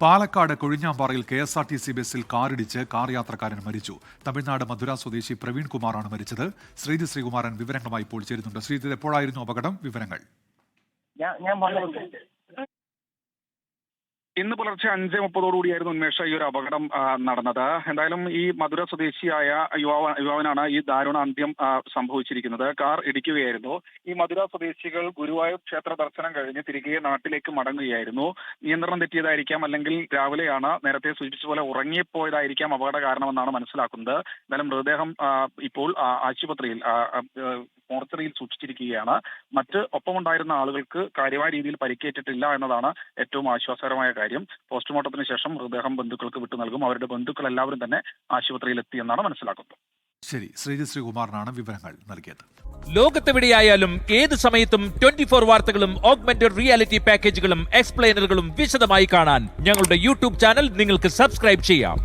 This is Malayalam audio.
Palakkad കൊഴിഞ്ഞാമ്പാറയിൽ K S R T C ബസ്സിൽ കാറിടിച്ച് കാർ യാത്രക്കാരൻ മരിച്ചു. തമിഴ്നാട് മധുര സ്വദേശി പ്രവീൺ കുമാറാണ് മരിച്ചത്. ശ്രീജിത് ശ്രീകുമാരൻ വിവരങ്ങളുമായി ഇപ്പോൾ ചേരുന്നുണ്ട്. ശ്രീജിത് എപ്പോഴായിരുന്നു അപകടം? വിവരങ്ങൾ. ഞാൻ ഞാൻ ഇന്ന് പുലർച്ചെ അഞ്ച് മുപ്പതോടുകൂടിയായിരുന്നു ഉന്മേഷ ഈ ഒരു അപകടം നടന്നത്. എന്തായാലും ഈ മധുര സ്വദേശിയായ യുവാവ് യുവാവിനാണ് ഈ ദാരുണ അന്ത്യം സംഭവിച്ചിരിക്കുന്നത്. കാർ ഇടിക്കുകയായിരുന്നു. ഈ മധുര സ്വദേശികൾ ഗുരുവായൂർ ക്ഷേത്ര ദർശനം കഴിഞ്ഞ് തിരികെ നാട്ടിലേക്ക് മടങ്ങുകയായിരുന്നു. നിയന്ത്രണം തെറ്റിയതായിരിക്കാം അല്ലെങ്കിൽ രാവിലെയാണ് നേരത്തെ സൂചിപ്പിച്ച പോലെ ഉറങ്ങിപ്പോയതായിരിക്കാം അപകട കാരണമെന്നാണ് മനസ്സിലാക്കുന്നത്. എന്തായാലും മൃതദേഹം ഇപ്പോൾ ആശുപത്രിയിൽ മോർച്ചറിയിൽ സൂക്ഷിച്ചിരിക്കുകയാണ്. മറ്റ് ഒപ്പമുണ്ടായിരുന്ന ആളുകൾക്ക് കാര്യമായ രീതിയിൽ പരിക്കേറ്റിട്ടില്ല എന്നതാണ് ഏറ്റവും ആശ്വാസകരമായ കാര്യം. പോസ്റ്റ്മോർട്ടത്തിന് ശേഷം മൃതദേഹം ബന്ധുക്കൾക്ക് വിട്ടു നൽകും. അവരുടെ ബന്ധുക്കൾ എല്ലാവരും തന്നെ ആശുപത്രിയിൽ എത്തിയെന്നാണ് മനസ്സിലാക്കുന്നത്. ശരി ശ്രീജിത് ശ്രീകുമാറിനാണ് വിവരങ്ങൾ നൽകിയത്. ലോകത്തെവിടെയായാലും ഏത് സമയത്തും ട്വന്റി ഫോർ വാർത്തകളും ഓഗ്മെന്റഡ് റിയാലിറ്റി പാക്കേജുകളും എക്സ്പ്ലെയിനറുകളും വിശദമായി കാണാൻ ഞങ്ങളുടെ യൂട്യൂബ് ചാനൽ നിങ്ങൾക്ക് സബ്സ്ക്രൈബ് ചെയ്യാം.